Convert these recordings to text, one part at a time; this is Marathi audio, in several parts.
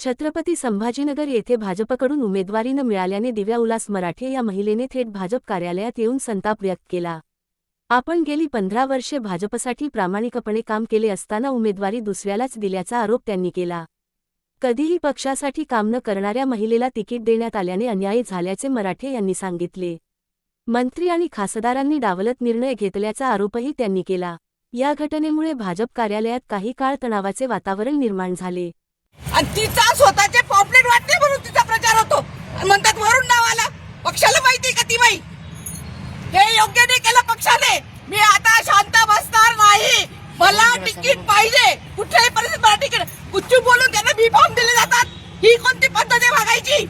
छत्रपती संभाजीनगर येथे भाजपकडून उमेदवारी न मिळाल्याने दिव्या उल्हास मराठे या महिलेने थेट भाजप कार्यालयात येऊन संताप व्यक्त केला. आपण गेली पंधरा वर्षे भाजपसाठी प्रामाणिकपणे काम केले असताना उमेदवारी दुसऱ्यालाच दिल्याचा आरोप त्यांनी केला. कधीही पक्षासाठी काम न करणाऱ्या महिलेला तिकीट देण्यात आल्याने अन्याय झाल्याचे मराठे यांनी सांगितले. मंत्री आणि खासदारांनी डावलत निर्णय घेतल्याचा आरोपही त्यांनी केला. या घटनेमुळे भाजप कार्यालयात काही काळ तणावाचे वातावरण निर्माण झाले. आणि तिचा स्वतःचे पॉपलेट वाटते म्हणून तिचा प्रचार होतो. म्हणतात वरून नाव आला. पक्षाला माहिती का ती बाई? हे योग्य नाही केलं पक्षाने. मी आता शांत बसणार नाही. मला तिकीट पाहिजे. कुठल्याही परिस्थितीत मला तिकीट गुच्चू बोलून त्यांना बी फॉर्म दिले जातात. ही कोणती पद्धत आहे वागायची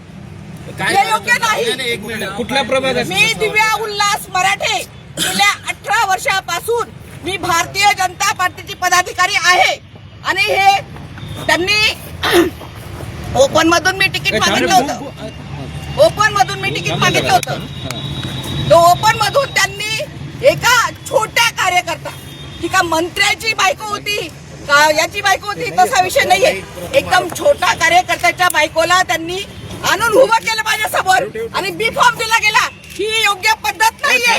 हे योग्य नाही. एक मिनिट. कुठला प्रभाग आहे? मी दिव्या उल्हास मराठे. गेल्या अठरा वर्षापासून मी भारतीय जनता पार्टीची पदाधिकारी आहे. आणि हे त्यांनी ओपन मधून मी तिकीट मागितलं होतं. ओपन मधून मी तिकीट मागितलं होतं. तो ओपन मधून त्यांनी एका छोट्या कार्यकर्ता ती का मंत्र्याची बायको होती. का याची बायको होती तसा विषय नाहीये. एकदम छोटा कार्यकर्त्याच्या बायकोला त्यांनी आणून उभं केलं माझ्यासमोर आणि बी फॉर्म दिला गेला. ही योग्य पद्धत नाहीये.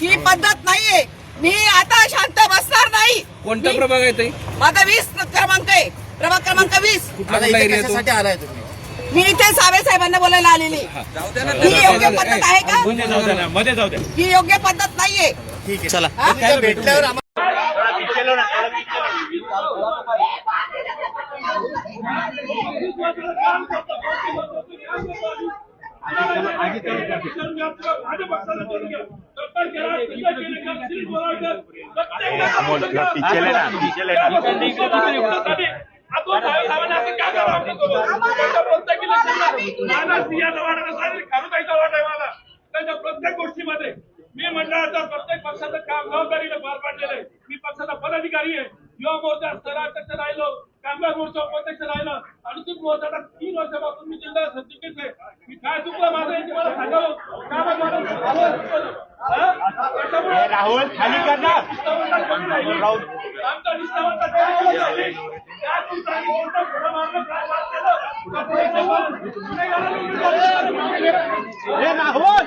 ही पद्धत नाहीये. मी आता शांत बसणार नाही कोणता मी- प्रभाग आहे ताई माझा वीस क्रमांक आहे प्रभाग क्रमांक वीस कुठला कुठला एरिया तो आलाय तुम्ही मी इथे सावे साहेबांना बोलायला आलेली ही योग्य पद्धत आहे का मध्ये जाऊ द्या ही योग्य पद्धत नाहीये ठीक आहे चला हा? भेटल्यावर आम्हाला अमोल पिचेले ना पिचेले ना प्रत्येक गोष्टीमध्ये मी म्हटलं आता प्रत्येक पक्षाचं काम जबाबदारीने पार पाडलेलं आहे मी पक्षाचा पदाधिकारी आहे युवा मोर्चा स्तराध्यक्ष राहिलो कामगार मोर्चा उपाध्यक्ष राहिलो अनुसूचित मोर्चाचा तीन वर्षापासून मी जिल्हा सचिवच आहे मी काय चुकलं माझं हे तुम्हाला सांगावं का राहुल खाली कर ना राहुल. हे राहुल.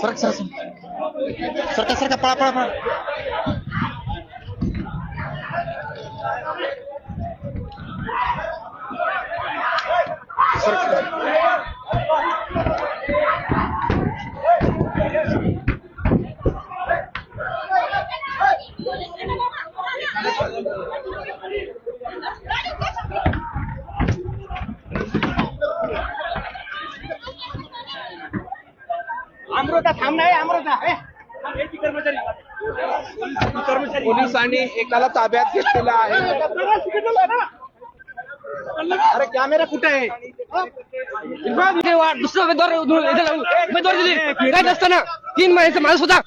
सरक सरक सरका सरका पळा पळा पळा. अमृता अमृता. पोलिसांनी एकाला ताब्यात घेतलेलं आहे अरे कॅमेरा कुठे आहे दुसरा उमेदवार असताना तीन महिन्याचा माणूस होता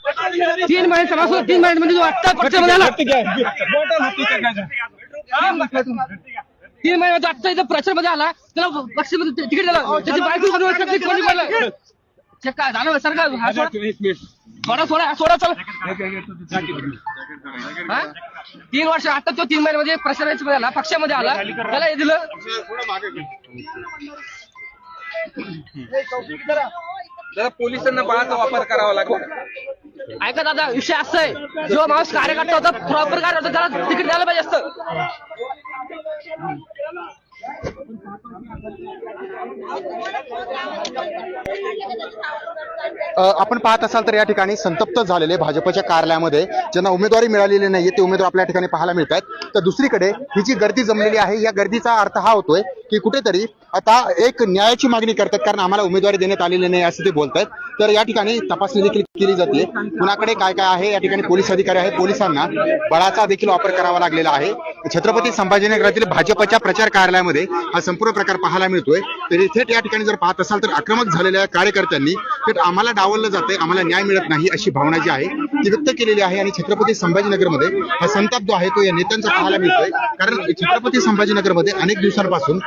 तीन महिन्याचा माणूस होता तीन महिन्यामध्ये आत्ता आला तीन महिन्याचा आत्ता इथं प्रचारमध्ये आला त्याला पक्षामध्ये तिकीट दिलं त्याची बायको कोणी. ते काय झालं सरकार हा सोडा. सोडा सोडा हा सोडा चला. हा? तीन वर्ष आता तो तीन महिन्यामध्ये प्रचारामध्ये आला पक्षामध्ये आला. त्याला हे दिलं. जरा पोलिसांना बळाचा वापर करावा लागला. ऐका दादा विषय असा आहे. जो माणूस कार्यकर्ता होता प्रॉपर कार्यकर्ता त्याला तिकीट द्यायला पाहिजे असतं. आपण पाहत असाल तर या ठिकाणी संतप्त झालेले भाजपच्या कार्यालयामध्ये ज्यांना उमेदवारी मिळालेली नाहीये ते उमेदवार आपल्या ठिकाणी पाहायला मिळत आहेत तर दुसरीकडे ही जी गर्दी जमलेली आहे या गर्दीचा अर्थ हा होतोय की कुठेतरी आता एक न्यायाची मागणी करतात कारण आम्हाला उमेदवारी देण्यात आलेली नाही असं ते बोलतात. तर या ठिकाणी तपासणी देखील केली जाते. कुणाकडे काय काय आहे या ठिकाणी पोलीस अधिकारी आहे पोलिसांना बळाचा देखील वापर करावा लागलेला आहे. छत्रपती संभाजीनगरातील भाजपच्या प्रचार कार्यालयामध्ये हा संपूर्ण प्रकार पाहायला मिळतोय. तरी थेट या ठिकाणी जर पाहत असाल तर आक्रमक झालेल्या कार्यकर्त्यांनी थेट आम्हाला डावललं जातंय आम्हाला न्याय मिळत नाही अशी भावना जी आहे ती व्यक्त केलेली आहे आणि छत्रपती संभाजीनगरमध्ये हा संताप जो आहे तो या नेत्यांचा पाहायला मिळतोय. कारण छत्रपती संभाजीनगरमध्ये अनेक दिवसांपासून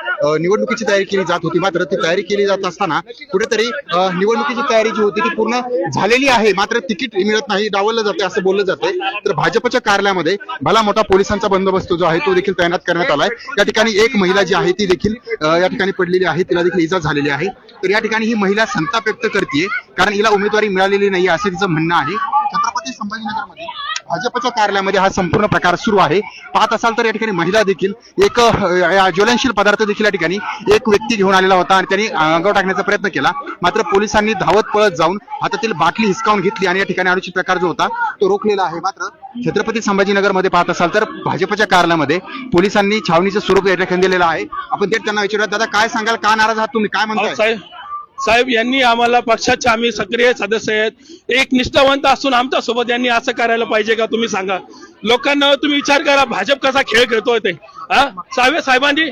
निवडणुकीची तयारी केली जात होती. मात्र ती तयारी केली जात असताना कुठेतरी निवडणुकीची तयारी जी होती ती पूर्ण झालेली आहे. मात्र तिकीट मिळत नाही डावललं जाते असं बोललं जाते तर भाजपच्या कार्यालयामध्ये भला मोठा पोलिसांचा बंदोबस्त जो आहे तो देखील तैनात करण्यात आलाय. या ठिकाणी एक महिला जी आहे ती देखील या ठिकाणी पडलेली आहे. तिला देखील इजा झालेली आहे. तर या ठिकाणी ही महिला संताप व्यक्त करते कारण हिला उमेदवारी मिळालेली नाही असं तिचं म्हणणं आहे. छत्रपती संभाजीनगरमध्ये भाजपच्या कार्यालयामध्ये हा संपूर्ण प्रकार सुरू आहे. पाहत असाल तर या ठिकाणी महिला देखील एक ज्वलनशील पदार्थ देखील या ठिकाणी एक व्यक्ती घेऊन आलेला होता आणि त्यांनी अंगावर टाकण्याचा प्रयत्न केला. मात्र पोलिसांनी धावत पळत जाऊन हातातील बाटली हिसकावून घेतली आणि या ठिकाणी अनुचित प्रकार जो होता तो रोखलेला आहे. मात्र छत्रपती संभाजीनगरमध्ये पाहत असाल तर भाजपच्या कार्यालयामध्ये पोलिसांनी छावणीचं स्वरूप या ठिकाणी दिलेलं आहे. आपण थेट त्यांना विचारूया दादा काय सांगाल? का नाराज आहात तुम्ही? काय म्हणताय? साहेब यांनी आम्हाला पक्षाचे आम्ही सक्रिय सदस्य आहेत. एक निष्ठावंत असून आमच्यासोबत यांनी असं करायला पाहिजे का तुम्ही सांगा. लोकांना तुम्ही विचार करा भाजप कसा खेळ खेळतोय ते. हा? साहेब साहेबांनी